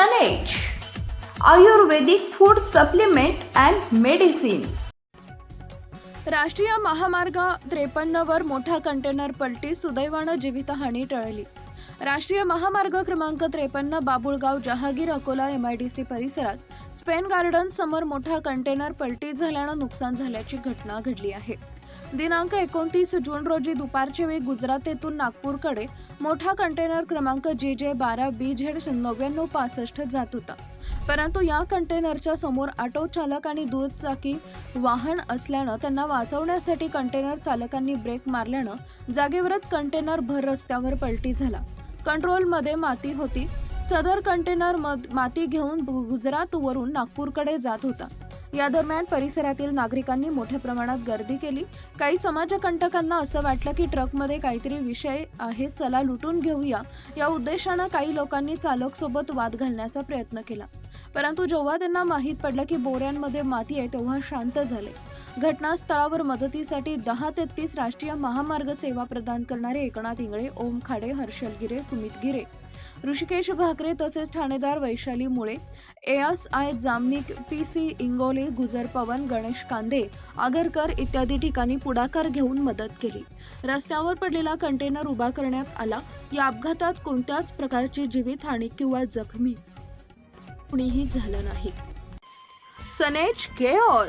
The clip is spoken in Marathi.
सनेज आयुर्वेदिक फूड सप्लिमेंट अँड मेडिसिन राष्ट्रीय महामार्ग त्रेपन्नवर मोठा कंटेनर पलटी सुदैवानं जीवितहानी टळली. राष्ट्रीय महामार्ग क्रमांक त्रेपन्न बाबुळगाव जहागीर अकोला एमआयडीसी परिसरात स्पेन गार्डन समोर मोठा कंटेनर पलटी झाल्यानं नुकसान झाल्याची घटना घडली आहे. दिनांक एकोणतीस जून रोजी दुपारच्या वेळी गुजरातेतून नागपूरकडे मोठा कंटेनर क्रमांक जे जे बारा बी झेड नव्याण्णव पासष्ट जात होता. परंतु या कंटेनरच्या समोर ऑटो चालक आणि दुचाकी वाहन असल्यानं त्यांना वाचवण्यासाठी कंटेनर चालकांनी ब्रेक मारल्यानं जागेवरच कंटेनर भर रस्त्यावर पलटी झाला. कंट्रोलमध्ये माती होती. सदर कंटेनर माती घेऊन गु- गुजरातवरून नागपूरकडे जात होता. या दरम्यान परिसरातील नागरिकांनी मोठ्या प्रमाणात गर्दी केली. काही समाजकंटकांना असं वाटलं की ट्रकमध्ये काहीतरी विषय आहे चला लुटून घेऊया. या उद्देशानं काही लोकांनी चालकसोबत वाद घालण्याचा प्रयत्न केला. परंतु जेव्हा त्यांना माहीत पडलं की बोऱ्यांमध्ये माती आहे तेव्हा शांत झाले. घटनास्थळावर मदतीसाठी दहा ते तीस राष्ट्रीय महामार्ग सेवा प्रदान करणारे एकनाथ इंगळे ओम खाडे हर्षल गिरे सुमित गिरे. ऋषिकेश भाकरे तसेच ठाणेदार Vaishali Mule S I Jamnik P C Ingole Gujar Pawan Ganesh Kande Agarkar इत्यादी ठिकाणी पुढाकार घेऊन मदत केली. रस्त्यावर पडलेला कंटेनर उभा करण्यात आला. या अपघातात कोणत्याच प्रकारची जीवितहानी किंवा जखमी कुणीही झालं नाही. सनेज care